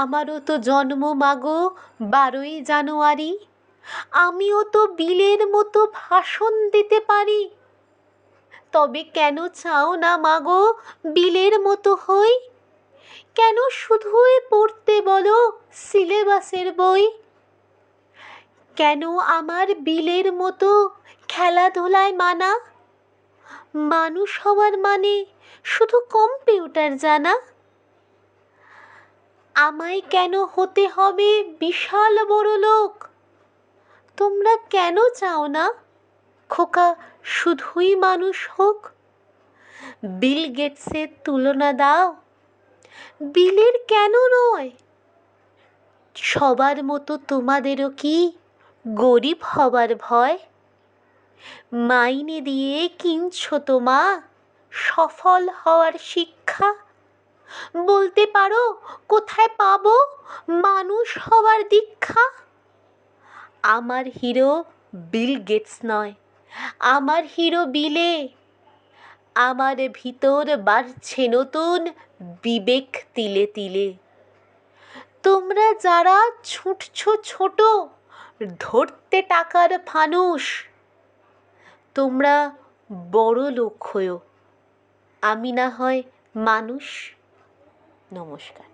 আমারও তো জন্ম মাগো বারোই জানুয়ারি। আমিও তো বিলের মতো ভাষণ দিতে পারি। তবে কেন চাও না মাগো বিলের মতো হই? কেন শুধুই পড়তে বলো সিলেবাসের বই? কেন আমার বিলের মতো খেলাধুলায় মানা? মানুষ হওয়ার মানে শুধু কম্পিউটার জানা? আমায় কেন হতে হবে বিশাল বড় লোক? তোমরা কেন চাও না? খোকা, শুধুই মানুষ হোক। বিল গেটসের তুলনা দাও। বিলের কেন নয়? সবার মতো তোমাদেরও কি গরিব হবার ভয়? মাইনে দিয়ে কিনছো তোমা, সফল হওয়ার শিক্ষা? বলতে পারো, কোথায় পাবো? মানুষ হওয়ার দীক্ষা? আমার হিরো বিল গেটস নয়। আমার হিরো বিলে। আমার ভিতর বাড়ছে নতুন বিবেক তিলে তিলে। তোমরা যারা ছুটছো ছোট, ধরতে টাকার ফানুস তোমরা বড় লোক হয়েও আমি না হয় মানুষ। নমস্কার।